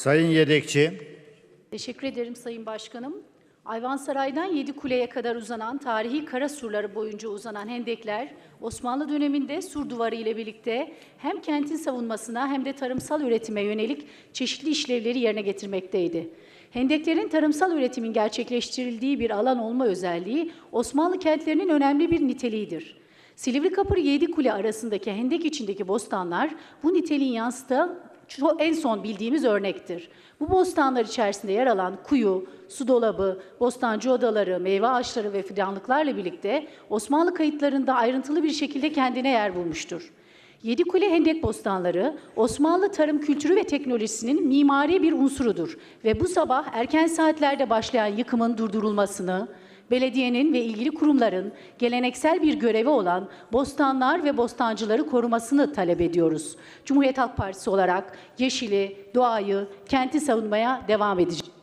Sayın Yedekçi, Teşekkür ederim Sayın Başkanım. Ayvansaray'dan Yedikule'ye kadar uzanan tarihi kara surları boyunca uzanan hendekler Osmanlı döneminde sur duvarı ile birlikte hem kentin savunmasına hem de tarımsal üretime yönelik çeşitli işlevleri yerine getirmekteydi. Hendeklerin tarımsal üretimin gerçekleştirildiği bir alan olma özelliği Osmanlı kentlerinin önemli bir niteliğidir. Silivri Kapı Yedikule arasındaki hendek içindeki bostanlar bu niteliğin yansıtığı şu en son bildiğimiz örnektir. Bu bostanlar içerisinde yer alan kuyu, su dolabı, bostancı odaları, meyve ağaçları ve fidanlıklarla birlikte Osmanlı kayıtlarında ayrıntılı bir şekilde kendine yer bulmuştur. Yedikule Hendek Bostanları, Osmanlı tarım kültürü ve teknolojisinin mimari bir unsurudur ve bu sabah erken saatlerde başlayan yıkımın durdurulmasını, belediyenin ve ilgili kurumların geleneksel bir görevi olan bostanlar ve bostancıları korumasını talep ediyoruz. Cumhuriyet Halk Partisi olarak yeşili, doğayı, kenti savunmaya devam edeceğiz.